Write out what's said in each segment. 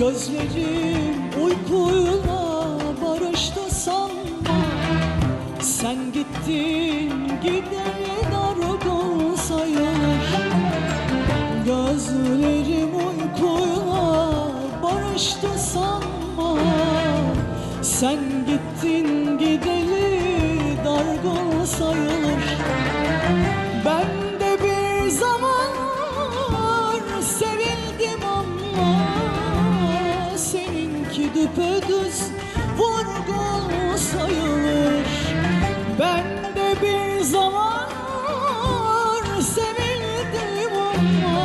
Gözlerim uykuyla barıştı sanma Sen gittin gideli dargın sayılır Gözlerim uykuyla barıştı sanma Sen gittin gideli dargın sayılır Ben Seninki düpedüz vurgun sayılır. Ben de bir zamanlar sevildim ama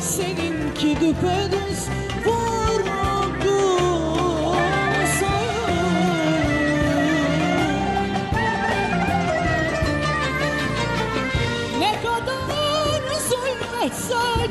Seninki düpedüz Ne kadar zulmetsen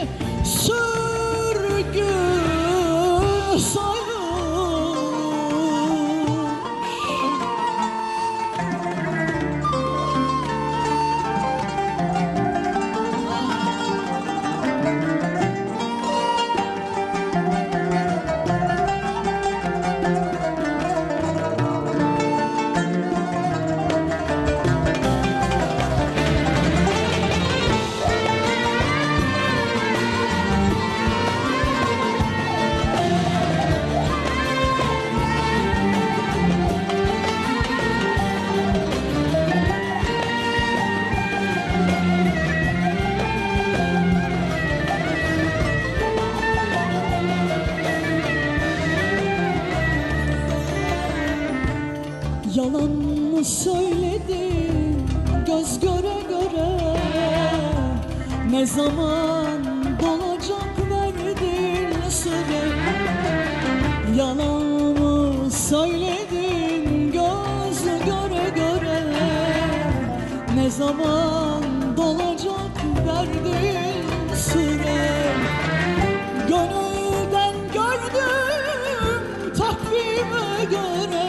Yalan mı söyledin göz göre göre? Ne zaman dolacak verdin süre Yalan mı söyledin göz göre göre? Ne zaman dolacak verdin süre Gönülden gördüm takvime göre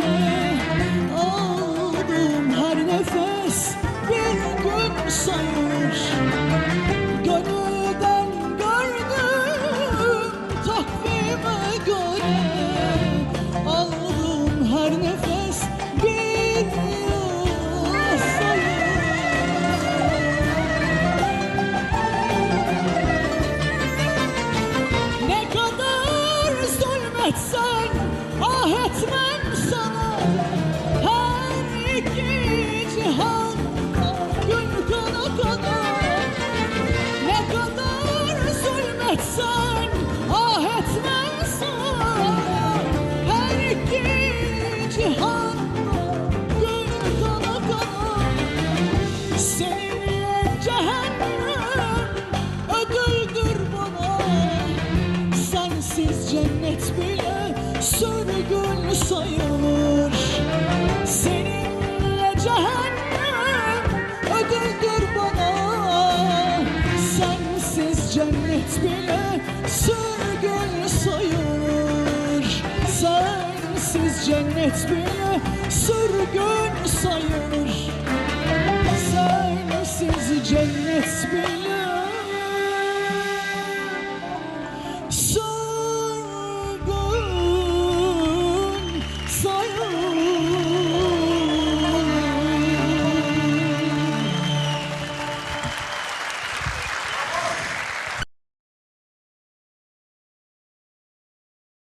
什么 sensiz cennet bile sürgün sayılır. Sensiz cennet bile